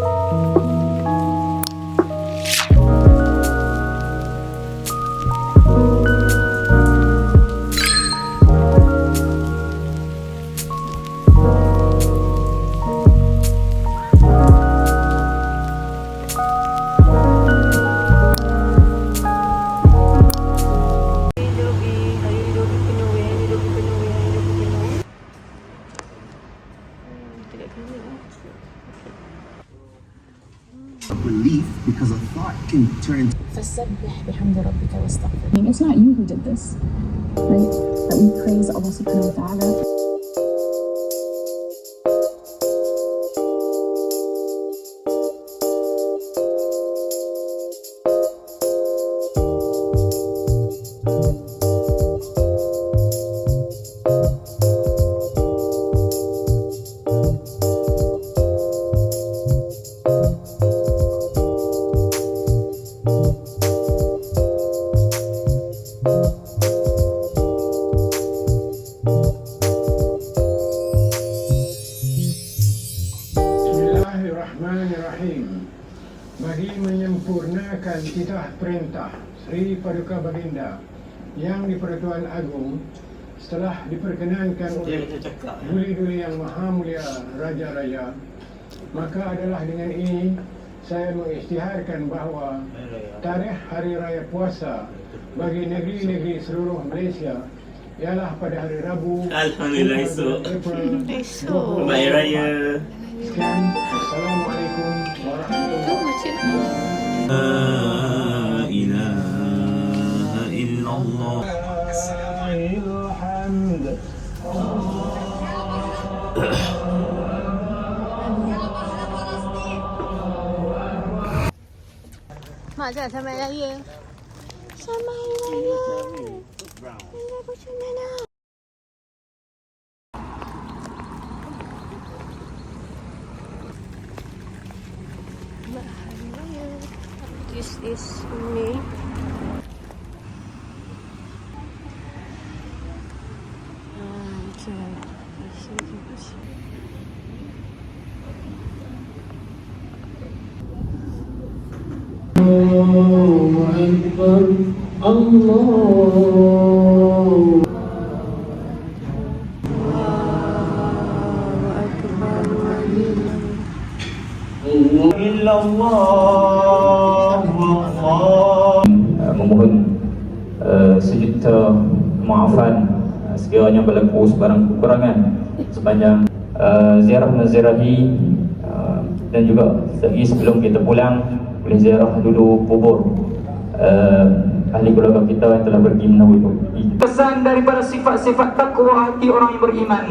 Bye. can turn. I mean, it's not you who did this, right? That we praise Allah subhanahu wa ta'ala. Bismillahirrahmanirrahim. Bagi menyempurnakan titah perintah Sri Paduka Baginda yang di Pertuan Agong setelah diperkenankan oleh duli-duli yang maha mulia Raja-Raja maka adalah dengan ini saya mengisytiharkan bahawa tarikh Hari Raya Puasa bagi negeri-negeri seluruh Malaysia ialah pada hari Rabu Alhamdulillah, esok. Esok. 20. Baik Raya. Sekian. Assalamualaikum warahmatullahi La ilaha illallah. Alhamd. 맞아, 잠깐만요. 잠깐만요. 이거 보시면은. is me. Ah, macam Masih, masih. الله أكبر الله Illallah Allah. uh, memohon uh, sejuta maafan uh, sekiranya berlaku sebarang kekurangan sepanjang uh, ziarah menziarahi uh, dan juga lagi sebelum kita pulang boleh ziarah dulu kubur uh, ahli keluarga kita yang telah pergi menahulu pesan daripada sifat-sifat takwa hati orang yang beriman.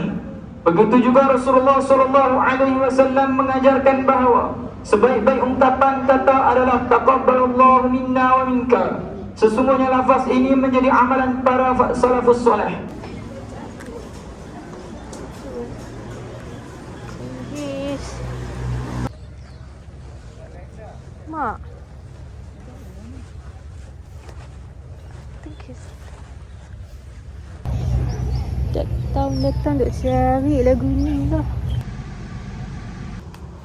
Begitu juga Rasulullah wasallam mengajarkan bahawa sebaik-baik ungkapan kata adalah taqabbalallahu minna wa minka. Sesungguhnya lafaz ini menjadi amalan para salafus soleh. Mak. Thank you. Tak tahun datang duk cari lagu ni lah.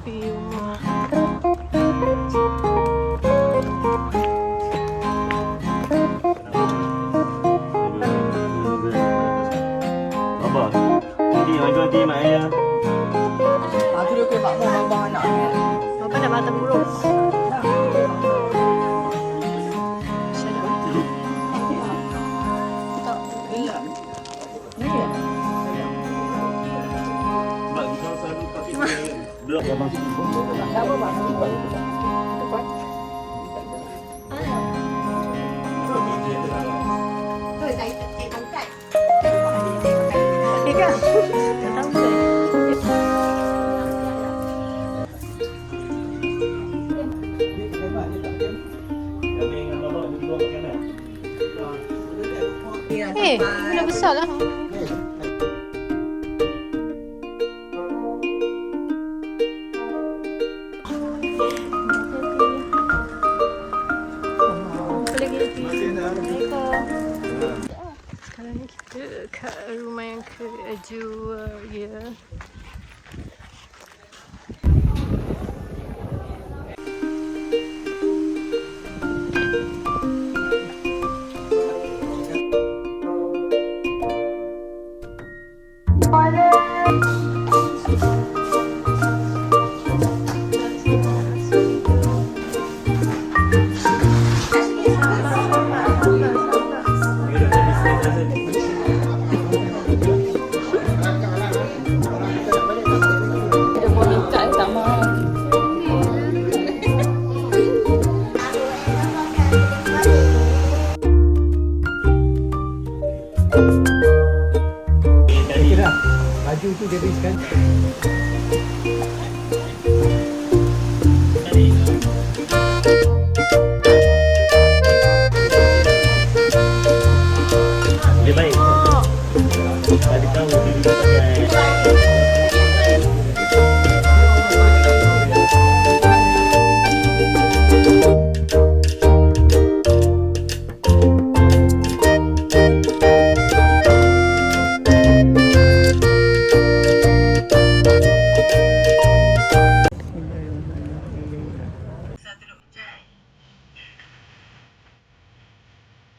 Piu Nak mata buruk. Sebab kita selalu Eh, benda besar lah. Sekarang ni kita kat rumah yang kedua ya. baju tu dia habiskan. Dia baik. Tadi tahu.